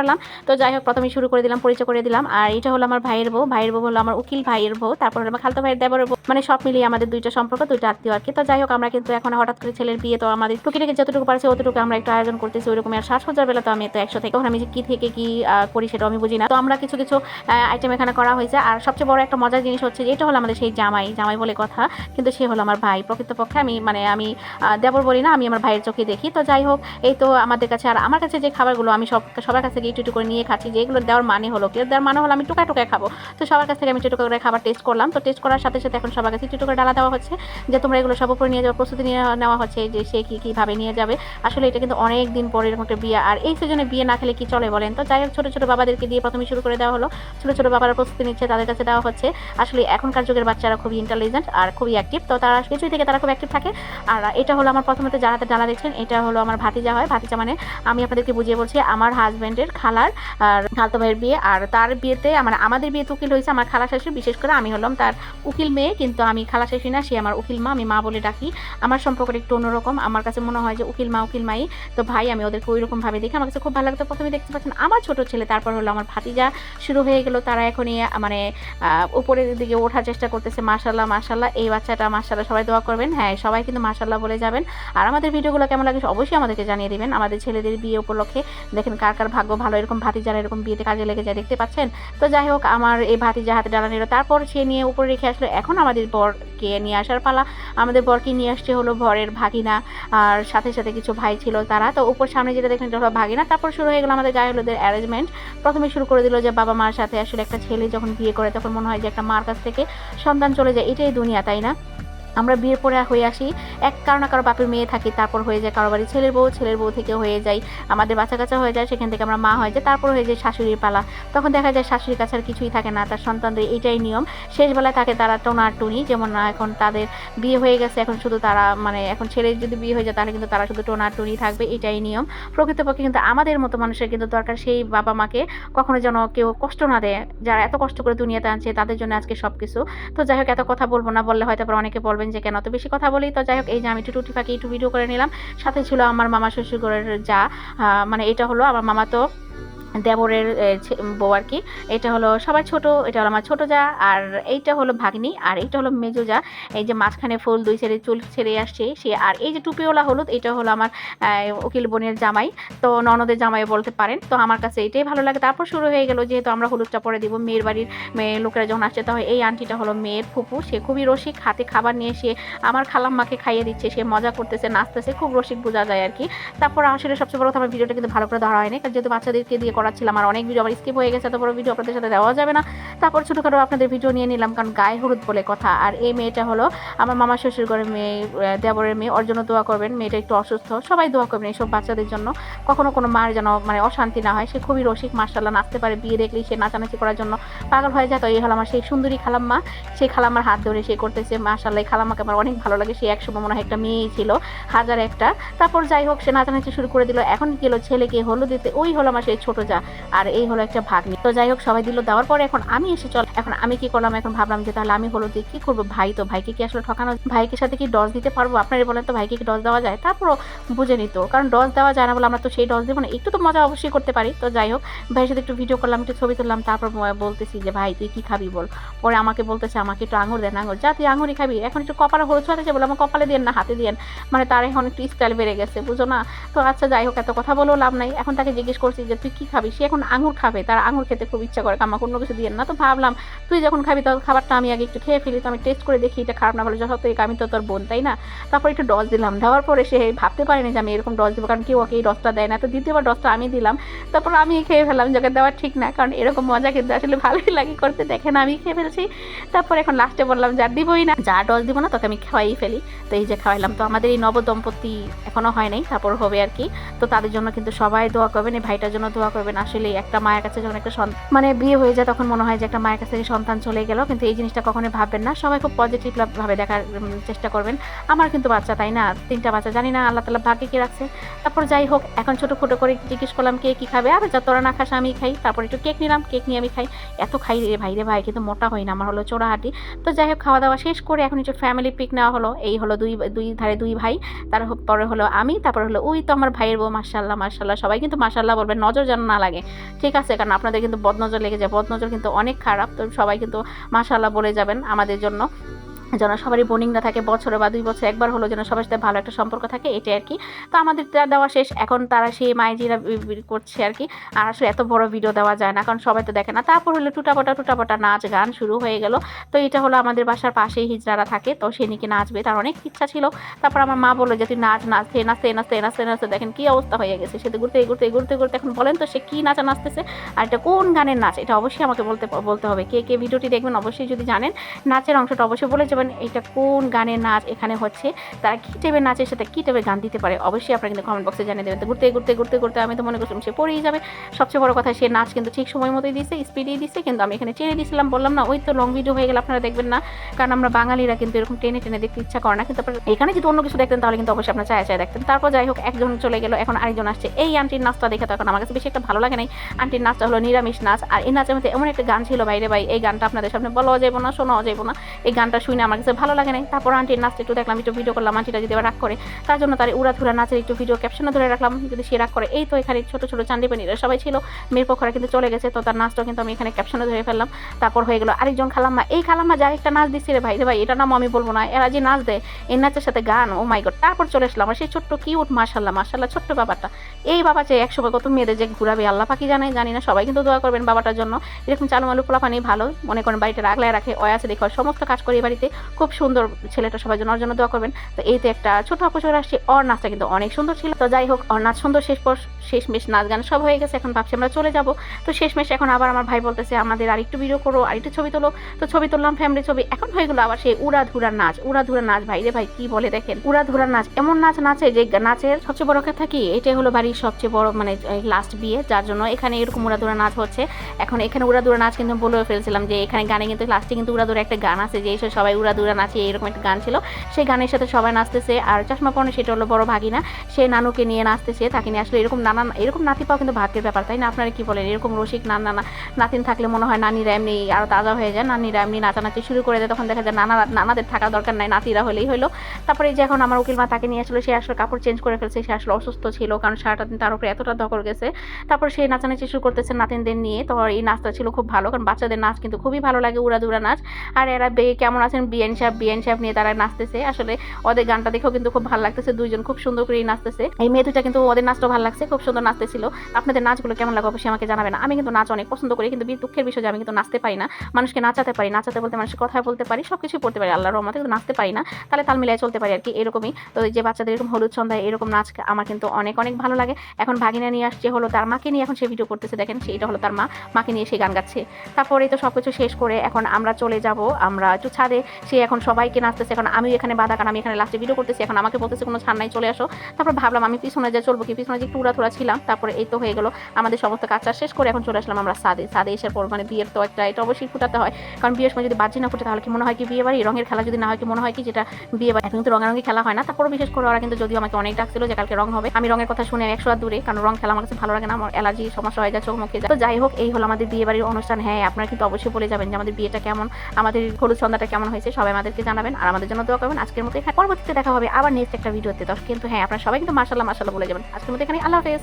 করলাম। তো যাই হোক প্রথমে শুরু করে দিলাম, পরিচয় করে দিলাম। আর এটা হলো আমার ভাইয়ের বউ। ভাইয়ের বউ হলো আমার উকিল ভাইয়ের বউ। তারপর হলো আমার খালতো ভাইয়ের দেবরের বউ। মানে সব মিলিয়ে আমাদের দুইটা সম্পর্ক, দুইটা আত্মীয় আর কি। তো যাই হোক, আমরা কিন্তু এখন হঠাৎ করে ছেলের বিয়ে, তো আমাদের টুকিটাকে যতটুকু পারছে অতটুকু আমরা একটু আয়োজন করতেছি। ওইরকম আর সাজসজ্জার বেলা তো আমি তো একশো থেকে আমি যে কি থেকে কি করি সেটা আমি বুঝি না। তো আমরা কিছু কিছু আইটেম এখানে করা হয়েছে। আর সবচেয়ে বড় একটা মজার জিনিস হচ্ছে যে, এটা হলো আমাদের সেই জামাই। জামাই বলে কথা। কিন্তু সে হলো আমার ভাই। প্রকৃতপক্ষে আমি মানে আমি দেবর বলি না, আমি আমার ভাইয়ের চোখে দেখি। তো যাই হোক, এই তো আমাদের কাছে, আর আমার কাছে যে খাবারগুলো আমি সব সবার কাছ থেকে একটু করে নিয়ে খাচ্ছি যেগুলো দেওয়ার মানে হলো কি? দেওয়ার মানে হলো আমি টুকা টুকায় খাব। তো সবার কাছ থেকে আমি একটু করে খাবার টেস্ট করলাম। তো টেস্ট করার সাথে সাথে এখন সবার কাছে একটু করে ডালা দেওয়া হচ্ছে, যে তোমরা এগুলো সব উপরে নিয়ে যাওয়ার প্রস্তুতি নিয়ে নেওয়া হচ্ছে যে সে কী, কীভাবে নিয়ে যাবে। আসলে এটা কিন্তু অনেক দিন পরে এরকম একটা বিয়ে। আর এই সিজনে বিয়ে না খেলে কি চলে বলেন? তো যাই হোক, ছোটো ছোটো বাবাদেরকে দিয়ে প্রথমে শুরু করে দেওয়া হলো। ছোটো ছোটো বাবারা প্রস্তুতি নিচ্ছে, তাদের কাছে দেওয়া হচ্ছে। আসলে এখনকার যুগের বাচ্চারা খুবই ইন্টেলিজেন্ট আর খুবই অ্যাক্টিভ তো তারা কিছুই থেকে তারা খুব অ্যাক্টিভ থাকে। আর এটা হলো আমার প্রথমত যার ডালা দেখছেন, এটা হলো আমার ভাতিজা হয়। ভাতিজা মানে আমি আপনাদেরকে বুঝিয়ে বলছি, আমার হাজব্যান্ডের খালার, আর খালতো ভাইয়ের বিয়ে, আর তার বিয়েতে মানে আমাদের বিয়েতে উকিল হয়েছে আমার খালা শাশুড়ি বিশেষ করে আমি হলাম তার উকিল মেয়ে, কিন্তু আমি খালা শাশুড়ি না, সে আমার উকিল মা, আমি মা বলে ডাকি। আমার সম্পর্কটা একটু অন্যরকম, আমার কাছে মনে হয় যে উকিল মা, উকিল মাই। তো ভাই, আমি ওদেরকে ওই রকম ভাবে দেখি, আমার কাছে খুব ভালো লাগতো। প্রথমে দেখতে পাচ্ছেন আমার ছোট ছেলে, তারপর হলো আমার ভাতিজা। শুরু হয়ে গেল তারা এখনই মানে উপরের দিকে ওঠার চেষ্টা করতেছে মাশাল্লাহ মাশাল্লাহ এই বাচ্চাটা মাশাল্লাহ সবাই দোয়া করবেন। হ্যাঁ সবাই কিন্তু মাশাল্লাহ বলে যাবেন। আর আমাদের ভিডিওগুলো কেমন লাগে, অবশ্যই আমাদেরকে জানিয়ে দিবেন। আমাদের ছেলেদের বিয়ে উপলক্ষে দেখেন কার কার ভাগ্য ভালো এরকম ভাতিজারা এরকম বিয়েতে কাজে লেগে যায়, দেখতে পাচ্ছেন? তো যাই হোক, আমার এই ভাতিজা হাতে ডালা নিল। তারপর সে নিয়ে উপরে রেখে আসলো। এখন আমাদের বরকে নিয়ে আসার পালা। আমাদের বরকে নিয়ে আসছে হলো বরের ভাগিনা, আর সাথে সাথে কিছু ভাই ছিল তারা। তো উপর সামনে যেটা দেখলেন হলো ভাগিনা। তারপর শুরু হয়ে গেলো আমাদের গায়ে হলুদের অ্যারেঞ্জমেন্ট প্রথমে শুরু করে দিল যে বাবা মার সাথে আসলে একটা ছেলে যখন বিয়ে করে, তখন মনে হয় যে একটা মার কাছ থেকে সন্তান চলে যায়। এটাই দুনিয়া, তাই না? আমরা বিয়ের পরে হয়ে আসি। এক কারও না কারও বাপের মেয়ে থাকি, তারপর হয়ে যায় কারও বাড়ি ছেলের বউ ছেলের বউ থেকে হয়ে যায় আমাদের বাচ্চা কাচ্চা হয়ে যায়, সেখান থেকে আমরা মা হয়ে যায় তারপর হয়ে যায় শাশুড়ির পালা। তখন দেখা যায় শাশুড়ির কাছে আর কিছুই থাকে না, তার সন্তানদের এটাই নিয়ম। শেষবেলায় তাকে তারা টোনার টুনি, যেমন এখন তাদের বিয়ে হয়ে গেছে, এখন শুধু তারা মানে এখন ছেলের যদি বিয়ে হয়ে যায়, তাহলে কিন্তু তারা শুধু টোনার টুনি থাকবে, এটাই নিয়ম। প্রকৃতপক্ষে কিন্তু আমাদের মতো মানুষের কিন্তু দরকার সেই বাবা মাকে কখনো যেন কেউ কষ্ট না দেয়। যারা এত কষ্ট করে দুনিয়াতে আনছে, তাদের জন্য আজকে সব কিছু তো যাই হোক, এত কথা বলব না, বললে হয়তো আবার অনেকে বলবেন যে, কেন? তো বেশি কথা বলি তো যাই হোক, এই যে আমি একটু টুটি ফাঁকি একটু ভিডিও করে নিলাম। সাথে ছিল আমার মামা শ্বশুর ঘরের যা মানে এটা হলো আমার মামা তো দেবরের বউ আর কি। এটা হলো সবাই ছোট, এটা হলো আমার ছোট যা, আর এইটা হলো ভাগ্নি, আর এইটা হলো মেজো যা। এই যে মাঝখানে ফুল দুই ছেড়ে চুল ছেড়ে আসছে সে, আর এই যে টুপিওয়ালা হলুদ, এটা হলো আমার উকিল বোনের জামাই। তো ননদের জামাই বলতে পারেন। তো আমার কাছে এটাই ভালো লাগে। তারপর শুরু হয়ে গেল যেহেতু আমরা হলুদটা পরে দিব, মেয়ের বাড়ির মেয়ে লোকেরা যখন আসছে, তখন এই আন্টিটা হলো মেয়ের ফুপু। সে খুবই রসিক, হাতে খাবার নিয়ে সে আমার খালাম্মাকে খাইয়ে দিচ্ছে। সে মজা করতেছে, নাচতেছে, খুব রসিক বোঝা যায় আর কি। তারপর আসলে সবচেয়ে বড় কথা, আমার ভিডিওটা কিন্তু ভালো করে ধরা হয়নি। কারণ যেহেতু বাচ্চাদেরকে দিয়ে করাচ্ছিলাম আর অনেক ভিডিও আবার স্কিপ হয়ে গেছে তারপর ভিডিও আপনাদের সাথে দেওয়া যাবে না। তারপর ছোটোখাটো আপনাদের ভিডিও নিয়ে নিলাম, কারণ গায়ে হলুদ বলে কথা। আর এই মেয়েটা হলো আমার মামা শ্বশুর ঘরের মেয়ে দেবরের মেয়ে, ওর জন্য দোয়া করবেন, মেয়েটা একটু অসুস্থ, সবাই দোয়া করবেন এইসব বাচ্চাদের জন্য। কখনো কোনো মার যেন মানে অশান্তি না হয়, সে খুবই রসিক মার্শাল্লাহ নাচতে পারে, বিয়ে দেখলেই সে নাচানাচি করার জন্য পাগল হয়ে যায়। তো এই হলো আমার সেই সুন্দরী খালাম্মা, সেই খালাম্মার হাত ধরে সে করতেছে মার্শাল্লাহ খালাম্মাকে আমার অনেক ভালো লাগে, সে একসময় মনে হয় একটা মেয়েই ছিল, হাজার একটা। তারপর যাই হোক, সে নাচানাচি শুরু করে দিল। এখন গেল ছেলেকে হলুদ দিতে ওই হলো আমার সেই ছোট যা। আর এই হলো একটা ভাগ্নি। তো যাই হোক, সবাই দিল দেওয়ার পরে এখন আমি এসে চল এখন আমি কি করলাম? এখন ভাবলাম যে তাহলে আমি হলুদ দিয়ে কি করব? ভাই তো ভাইকে কি আসলে ঠকানো ভাইকে সাথে কি ডজ দিতে পারব? আপনারা বলেন তো ভাইকে কি ডজ দেওয়া যায়? তারপরও বুঝে নিত। কারণ ডজ দেওয়া যায় না বলে আমরা তো সেই ডজ দেবো না। একটু তো মজা অবশ্যই করতে পারি। তো যাই হোক, ভাইয়ের সাথে একটু ভিডিও করলাম, একটু ছবি তুললাম, তারপর বলতেছি যে, ভাই, তুই কি খাবি বল? পরে আমাকে বলতেছে, আমাকে একটু আঙুর দেন, আঙুর। যা তুই আঙুরই খাবি। এখন একটু কপালে হলুদ ছোঁয়াতেছে বলে আমার কপালে দেন না, হাতে দেন মানে তার এখন একটু স্টাইল বেড়ে গেছে, বুঝো না? তো আচ্ছা যাই হোক, এত কথা বলেও লাভ নাই। এখন তাকে জিজ্ঞেস করছি যে, তুই কি খাবি? সে এখন আঙুর খাবে, তার আঙুর খেতে খুব ইচ্ছা করে আমাকে অন্য কিছু দিয়ে না। তো ভাবলাম, তুই যখন খাবি তখন খাবারটা আমি আগে একটু খেয়ে ফেলি, তো আমি টেস্ট করে দেখি, এটা খারাপ না বলে যত আমি তো তোর বোন, তাই না? তারপর একটু ডস দিলাম, দেওয়ার পরে সে ভাবতে পারেনি যে আমি এরকম ডস দেবো, কারণ কেউ ওকে এই ডসটা দেয় না। তো দ্বিতীয়বার ডসটা আমি দিলাম, তারপর আমি খেয়ে ফেললাম, যাকে দেওয়া ঠিক না, কারণ এরকম মজা কিন্তু আসলে ভালোই লাগে, করতে দেখেন আমি খেয়ে ফেলছি। তারপর এখন লাস্টে বললাম, যা দিবই না, যা ডস দিব না, তোকে আমি খাওয়াই ফেলি। তো এই যে খাওয়াইলাম, তো আমাদের এই নবদম্পতি এখনও হয় নাই, তারপর হবে আর কি। তো তাদের জন্য কিন্তু সবাই দোয়া করবেন, এই ভাইটার জন্য দোয়া করবেন। আসলে একটা মায়ের কাছে যখন একটা সন্তান মানে বিয়ে হয়ে যায় তখন মনে হয় যে একটা মায়ের কাছ থেকে সন্তান চলে গেল। কিন্তু এই জিনিসটা কখনোই ভাববেন না। সবাই খুব পজিটিভ ভাবে দেখার চেষ্টা করবেন। আমার কিন্তু বাচ্চা, তাই না? তিনটা বাচ্চা জানি না, আল্লাহ তালা ভাগ্যে কি রাখছে। তারপর যাই হোক, এখন ছোটো ছোট করে জিজ্ঞেস করলাম, কে কী খাবে? আর, যা তোরা না খাস, আমি খাই। তারপর একটু কেক নিলাম। কেক নিয়ে আমি খাই। এত খাই রে ভাই রে ভাই, কিন্তু মোটা হই না। আমার হলো চোরাহাটি। তো যাই হোক খাওয়া দাওয়া শেষ করে এখন একটু ফ্যামিলি পিক নেওয়া হলো। এই হলো দুই দুই ধারে দুই ভাই। তার হ- পরে হলো আমি, তারপর হলো ওই তো আমার ভাইয়ের বউ মার্শাল্লাহ মার্শাল্লাহ সবাই কিন্তু মার্শাল্লাহ বলবেন নজর যেন না লাগে। ঠিক আছে, কারণ আপনাদের কিন্তু বদনজর লেগে যায়। বদনজর কিন্তু অনেক খারাপ, তো সবাই কিন্তু মাসাল্লাহ বলে যাবেন আমাদের জন্য। যেন সবারই বোনিং না থাকে, বছরে বা দুই বছর একবার হলো যেন সবার সাথে ভালো একটা সম্পর্ক থাকে, এটাই আর কি তো আমাদের দেওয়া শেষ। এখন তারা সেই মাইজিরা করছে আর কি আর আসলে এত বড় ভিডিও দেওয়া যায় না, কারণ সবাই তো দেখে না। তারপর হলো টুটাপটা টুটাপটা নাচ গান শুরু হয়ে গেল। তো এটা হলো আমাদের বাসার পাশেই হিজড়ারা থাকে, তো সে নাকি নাচবে, তার অনেক ইচ্ছা ছিল। তারপর আমার মা বলল যে, তুই নাচ নাচতে নাচতে নাচতে নাচতে নাচতে, দেখেন কী অবস্থা হয়ে গেছে। সে ঘুরতে ঘুরতে ঘুরতে ঘুরতে এখন বলেন তো সে কী নাচা নাচতেছে আর এটা কোন গানের নাচ? এটা অবশ্যই আমাকে বলতে বলতে হবে। কে কে ভিডিওটি দেখবেন অবশ্যই যদি জানেন, নাচের অংশটা অবশ্যই বলে যাবেন। এটা কোন গানের নাচ এখানে হচ্ছে, তারা কী টাইপের নাচের সাথে কী টাইপের গান দিতে পারে, অবশ্যই আপনারা কিন্তু কমেন্ট বক্সে জানিয়ে দেবেন। তো ঘুরতে ঘুরতে ঘুরতে ঘুরতে আমি তো মনে করছিলাম সে পড়েই যাবে। সবচেয়ে বড় কথা সে নাচ কিন্তু ঠিক সময় মতোই দিছে স্পিডেই দিছে, কিন্তু আমি এখানে টেনে দিয়েছিলাম বললাম না, ওই তো লং ভিডিও হয়ে গেলে, আপনারা দেখবেন না। কারণ আমরা বাঙালিরা কিন্তু এরকম টেনে টেনে দেখতে ইচ্ছা করে না, কিন্তু এখানে যদি অন্য কিছু দেখতেন, তাহলে কিন্তু অবশ্যই আপনারা চায় চায় দেখতেন। তারপর যাই হোক, একজন চলে গেল, এখন আরেকজন আসছে। এই আন্টির নাচটা দেখে তো এখন আমার কাছে বেশি একটা ভালো লাগে নাই। আন্টির নাচটা হলো নিরামিষ নাচ, আর এই নাচের মধ্যে এমন একটা গান ছিল, বাইরে ভাই, এই গানটা আপনাদের সামনে বলাও যাব না, শোনাও যাব না। এই গানটা শুনে আমার কাছে ভালো লাগে নাই। তারপর আন্টির নাচটা একটু দেখলাম, একটু ভিডিও করলাম আন্টিটা যদি রাগ করে, তার জন্য তার উড়াধুরা নাচের একটু ভিডিও ক্যাপশনে ধরে রাখলাম, যদি সে রাগ করে। এই তো এখানে ছোটো, ছোট চান্ডিপানিরা সবাই ছিল মেয়ের পক্ষরা কিন্তু চলে গেছে, তো তার নাচটাও কিন্তু আমি এখানে ক্যাপশনে ধরে ফেললাম। তারপর হয়ে গেল আরেকজন খালাম্মা। এই খালাম্মা যার একটা নাচ দিচ্ছে রে ভাই রে ভাই এটা নাম আমি বলব না, এরা যে নাচ দেয়, এই নাচের সাথে গান ও মাই গড তারপর চলে আসলাম আর সেই ছোট্ট কিউট মাশাল্লাহ মাশাল্লাহ ছোট্ট বাবাটা। এই বাবা যে একশো কত মেয়েদের যে ঘুরাবে, আল্লাহ পাকি জানে, জানি না, সবাই কিন্তু দোয়া করবেন বাবাটার জন্য। এরকম চালু মালু পোলাপানি ভালো, মনে করেন বাড়িতে রাখলায় রাখে অয় আছে দেখো সমস্ত কাজ করি বাড়িতে। খুব সুন্দর ছেলেটা সবার জন্য, ওর জন্য দোয়া করবেন। তো এই তো একটা ছোট আপু চলে আসছে। ওর নাচটা কিন্তু অনেক সুন্দর ছিল। তো যাই হোক ওর নাচ সুন্দর শেষ পর শেষ মেশ নাচ গান সব হয়ে গেছে। এখন ভাবছি আমরা চলে যাব। তো শেষ মেশ এখন আবার আমার ভাই বলতেছে, আমাদের আর একটু ভিডিও করো, আরেকটু ছবি তোলো। তো ছবি তুললাম ফ্যামিলি ছবি। এখন হয়ে গেলো আবার সেই উড়া ধুরা নাচ। উড়া ধুরা নাচ, ভাই রে ভাই, কি বলে দেখেন? উড়া ধুরা নাচ, এমন নাচ নাচে যে নাচের সবচেয়ে বড় কথা কি? এটাই হলো বাড়ির সবচেয়ে বড় মানে লাস্ট বিয়ে। যার জন্য এখানে এরকম উড়া ধুরা নাচ হচ্ছে। এখন এখানে উড়া ধুরা নাচ কিন্তু বলেও ফেলছিলাম যে, এখানে গানে কিন্তু লাস্টে কিন্তু উড়া ধুরা একটা গান আছে যে সবাই উড়া ধুরা নাচে, এরকম একটা গান ছিল। সেই গানের সাথে সবাই নাচতেছে, আর চশমা পড়নে সেটা হলো বড় ভাগিনা। সে নানুকে নিয়ে নাচতেছে, তাকে নিয়ে আসলে এরকম নানা এরকম নাতি পাওয়া কিন্তু ভাগ্যের ব্যাপার, তাই না? আপনারা কি বলেন? এরকম রসিক নান নাতিন থাকলে মনে হয় নানিরা এমনি আরও তাজা হয়ে যায়, নানিরা এমনি নাচানাচি শুরু করে দেয়, তখন দেখা যায় নানা নানাদের থাকা দরকার নাই, নাতিরা হলেই হলো। তারপরে যে এখন আমার উকিল মা তাকে নিয়ে আসলো, সে আসলে কাপড় চেঞ্জ করে ফেলছে, সে আসলে অসুস্থ ছিল, কারণ সারাটা দিন তার উপরে এতটা ধকল গেছে। তারপর সে নাচানাচি শুরু করতেছে নাতিনদের নিয়ে, তো এই নাচটা ছিল খুব ভালো, কারণ বাচ্চাদের নাচ কিন্তু খুবই ভালো লাগে উড়া দুরা নাচ। আর এরা বে, কেমন আছেন? বিএন সাহেব বিএন সাহেব নিয়ে তারা নাচতেছে। আসলে ওদের গানটা দেখেও কিন্তু খুব ভালো লাগতেছে, দুইজন খুব সুন্দর করে নাচতেছে। এই মেয়ে দুটা কিন্তু ওদের নাচটা ভালো লাগছে, খুব সুন্দর নাচতেছিল। আপনাদের নাচগুলো কেমন লাগে অবশ্যই আমাকে জানাবেন। আমি কিন্তু নাচ অনেক পছন্দ করি, কিন্তু দুঃখের বিষয় যে আমি কিন্তু নাচতে পারি না। মানুষকে নাচাতে পারি, নাচাতে বলতে মানুষের কথা বলতে পারি সব কিছুই পড়তে পারি, আল্লাহর রহমতে কিন্তু নাচতে পারি না। তাহলে তাল মিলিয়ে চলতে পারি আর কি, এরকমই। তো যে বাচ্চাদের এরকম হলুদ সন্ধ্যায় এরকম নাচ আমার কিন্তু অনেক অনেক ভালো লাগে। এখন ভাগিনা নিয়ে আসছে হলো তার মাকে নিয়ে, এখন সে ভিডিও করতেছে, দেখেন সেইটা হলো তার মা। মাকে নিয়ে সে গান গাচ্ছে। তারপরে তো সব কিছু শেষ করে এখন আমরা চলে যাব, আমরা একটু ছাদে সে এখন সবাইকে নাচতেছে, এখন আমি এখানে বাধা কারণ আমি এখানে লাস্টে ভিডিও করতেছি, এখন আমাকে বলতেছে কোনো ছাড় নাই চলে আসো। তারপর ভাবলাম আমি পিছনে যে চলবো কি, পিছনে যে উড়া থোড়া ছিলাম, তারপরে এই তো হয়ে গেলো, আমাদের সমস্ত কাজটা শেষ করে এখন চলে আসলাম আমরা সাদে। সাদে এসে পর মানে বিয়ের তো একটা, এটা অবশ্যই ফুটাতে হয়, কারণ বিয়ের সময় যদি বাজি না ফুটে তাহলে কি মনে হয় কি বিয়ে বাড়ি? রঙের খেলা যদি না হয় কি মনে হয় কি যেটা বিয়ে বাড়ি? কিন্তু রঙারঙি খেলা হয় না তারপরে বিশেষ করে ওরা কিন্তু যদিও আমাকে অনেক ডাকছিল যে কালকে রং হবে। আমি রঙের কথা শুনে একশো দূরে, কারণ রং খেলা আমার কাছে ভালো লাগে না, আমার অ্যালার্জি, সমস্যা হয়ে যায় চোখ মুখে। তো যাই হোক, এই হলো আমাদের বিয়ে বাড়ির অনুষ্ঠান। হ্যাঁ আপনারা কিন্তু অবশ্যই বলে যাবেন যে আমাদের বিয়েটা কেমন, আমাদের হলুদ সন্ধ্যাটা কেমন হয়েছে। সবাই আমাদেরকে জানাবেন আর আমাদের জন্য দোয়া করবেন। আজকের মতো এখানে পরবর্তীতে দেখা হবে আবার নেক্সট একটা ভিডিওতে। দশ কিন্তু হ্যাঁ আপনারা সবাই কিন্তু মাসাল্লাহ মাসাল্লাহ বলে যাবেন। আজকের মতো এখানে আল্লাহ হাফেজ।